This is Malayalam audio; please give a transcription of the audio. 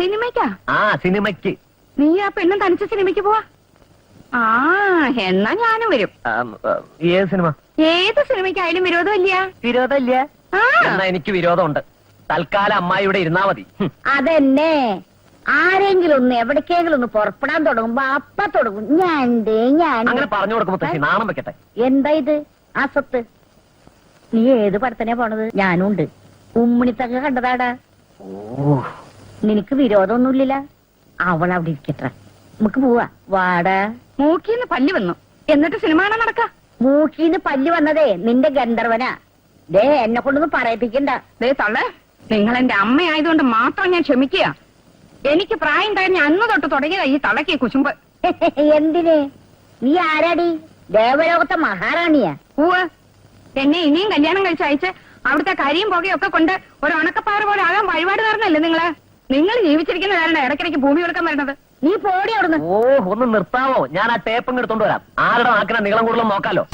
സിനിമയ്ക്കാ? ആ സിനിമയ്ക്ക്. നീ ആ പെണ്ണും തനിച്ച് സിനിമയ്ക്ക് പോവാ? ആ എന്നാ ഞാനും വരും. ഏത് സിനിമ? ഏത് സിനിമയ്ക്കായാലും വിരോധമില്ല. വിരോധമില്ല? ആ. എന്നാ എനിക്ക് വിരോധമുണ്ട്. തൽക്കാലം അമ്മായി ഇവിടെ ഇരുന്നാ മതി. അതെന്നെ. ആരെങ്കിലും ഒന്ന് എവിടേക്കെങ്കിലും ഒന്ന് പുറപ്പെടാൻ തുടങ്ങുമ്പോ അപ്പ തുടങ്ങും. ഞാൻ ഞാൻ അങ്ങനെ പറഞ്ഞു കൊടുക്കും മുത്തശ്ശി നാണം വെക്കട്ടെ. എന്താ ഇത്? ആ സ്വത്ത്. നീ ഏത് പടത്തിനാ പോണത്? ഞാനും ഉണ്ട് ഉമ്മിണിത്തങ്ങ കണ്ടതാടാ. ഓ നിനക്ക് വിരോധമൊന്നുമില്ല അവൾ അവിടെ ഇരിക്കട്ടെ. നമുക്ക് പോവാ. വാടാ. മൂക്കിന്ന് പല്ല് വന്നു. എന്നിട്ട് സിനിമ കാണാൻ നടക്ക? മൂക്കിന്ന് പല്ല് വന്നതേ നിന്റെ ഗന്ധർവനാ. ദേ എന്നെ കൊണ്ടൊന്നും പറയിപ്പിക്കണ്ട. ദേ തള്ളേ. നിങ്ങൾ എന്റെ അമ്മയായതുകൊണ്ട് മാത്രം ഞാൻ ക്ഷമിക്കുക. എനിക്ക് പ്രായം കഴിഞ്ഞ അന്ന് തൊട്ട് തുടങ്ങിയതാ ഈ തളയ്ക്ക് കുശുമ്പ്. എന്തിന്? നീ ആരാടി? ദേവലോകത്തെ മഹാറാണിയാ. പൂവ് എന്നെ ഇനിയും കല്യാണം കഴിച്ച് അയച്ച് അവിടുത്തെ കരിയും പുകയൊക്കെ ഒക്കെ കൊണ്ട് ഒരു ഉണക്കപ്പാറ പോലെ ആകാൻ വഴിപാട് കാരണല്ലേ നിങ്ങൾ? നിങ്ങൾ ജീവിച്ചിരിക്കുന്ന കാരണം ഇടയ്ക്കിടയ്ക്ക് ഭൂമി കൊടുക്കാൻ വരണത് നീ പോടി അവിടുന്ന്. ഓ ഒന്ന് നിർത്താവോ? ഞാൻ ആ ടേപ്പ് എടുത്തോണ്ട് വരാം. ആരുടെ ആക്കിനെ നീളം കൂടുതലും നോക്കാലോ?